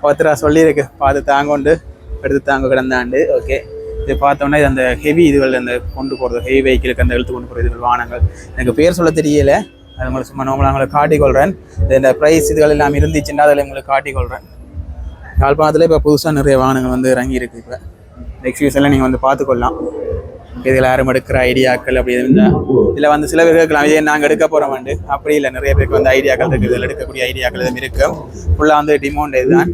ஒருத்தராக சொல்லியிருக்கு. பார்த்து தாங்கொண்டு எடுத்து தாங்க கிடந்தாண்டு. ஓகே இது பார்த்தோன்னே இது அந்த ஹெவி இதுகள் அந்த கொண்டு போகிறது ஹெவி வெஹிக்கிளுக்கு அந்த எழுத்து கொண்டு போகிற இதுகள் வாகனங்கள். எனக்கு பேர் சொல்ல தெரியல. அது உங்களுக்கு சும்மா நார்மலாக உங்களுக்கு காட்டிக்கொள்கிறேன் இந்த ப்ரைஸ் இதுகள் எல்லாம் இருந்துச்சுன்னா அதில் உங்களுக்கு காட்டிக்கொள்கிறேன் யாழ்ப்பாணத்தில் இப்போ புதுசாக நிறைய வாகனங்கள் வந்து இறங்கி இருக்கு இப்போ எக்ஸிபிஷனில் நீங்கள் வந்து பார்த்துக்கொள்ளலாம். இதில் யாரும் எடுக்கிற ஐடியாக்கள் அப்படி இருந்தால் இதில் வந்து சில பேர் இருக்கலாம் இதே நாங்கள் எடுக்க போகிறோம் வந்து அப்படி இல்லை நிறைய பேருக்கு வந்து ஐடியாக்கள் இருக்குது. இதில் எடுக்கக்கூடிய ஐடியாக்கள் எதுவும் இருக்கு. ஃபுல்லாக வந்து டிமௌண்ட் இதுதான்.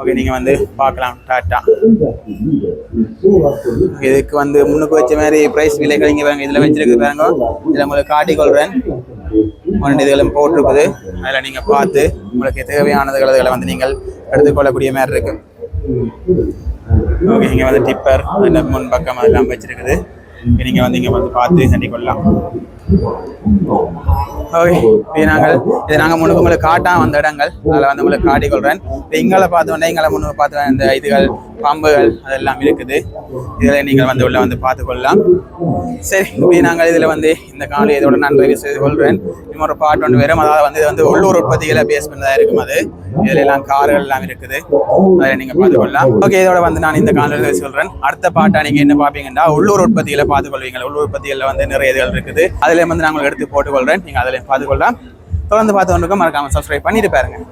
ஓகே நீங்கள் வந்து பார்க்கலாம். டாட்டா இதுக்கு வந்து முன்னுக்கு வச்ச மாதிரி ப்ரைஸ் விலைகள் இங்கே பாருங்க. இதில் வச்சிருக்கு பாருங்க. இதில் உங்களுக்கு காட்டிக்கொள்கிறேன் ஒன்று இதுகளும் போட்டிருக்குது. அதில் நீங்கள் பார்த்து உங்களுக்கு தேவையானதுகளை வந்து நீங்கள் எடுத்துக்கொள்ளக்கூடிய மாதிரி இருக்குது ஓகே இங்கே வந்து டிப்பர் இந்த முன் பக்கம் அதெல்லாம் வச்சிருக்குது. நீங்கள் வந்து இங்கே வந்து பார்த்து சண்டி கொள்ளலாம் ஓகே. இது நாங்கள் இது நாங்கள் முன்னுக்கு உங்களுக்கு காட்டாம வந்த இடங்கள். அதில் வந்து உங்களுக்கு காட்டிக் கொள்கிறேன் இப்போ இங்களை பார்த்தோன்னே எங்களை முன்னுக்கு பார்த்து இந்த இதுகள் பாம்புகள் அதெல்லாம் இருக்குது. இதில் நீங்கள் வந்து உள்ள வந்து பார்த்து கொள்ளலாம். சரி இப்படி நாங்கள் இதில் வந்து இந்த காணொலி இதோட நான் செய்து கொள்கிறேன். இன்னொரு பாட்டு ஒன்று வரும். அதாவது வந்து இது வந்து உள்ளூர் உற்பத்திகளை பேஸ் பண்ணதாக இருக்கும் அது. இதில் எல்லாம் கார்கள் எல்லாம் இருக்குது. அதில் நீங்கள் பார்த்து கொள்ளலாம். ஓகே இதோட வந்து நான் இந்த காணொலியை சொல்கிறேன். அடுத்த பாட்டை நீங்கள் என்ன பார்ப்பீங்கன்னா உள்ளூர் உற்பத்திகளை பார்த்து கொள்வீங்க. உள்ளூர் உற்பத்திகளில் வந்து நிறைய இதுகள் இருக்குது. அதில் வந்து நான் உங்களுக்கு எடுத்து போட்டுக்கொள்கிறேன் நீங்கள் அதில் பார்த்துக்கொள்ளலாம். தொடர்ந்து பார்த்து மறக்காமல் சப்ஸ்கிரைப் பண்ணிட்டு பாருங்கள்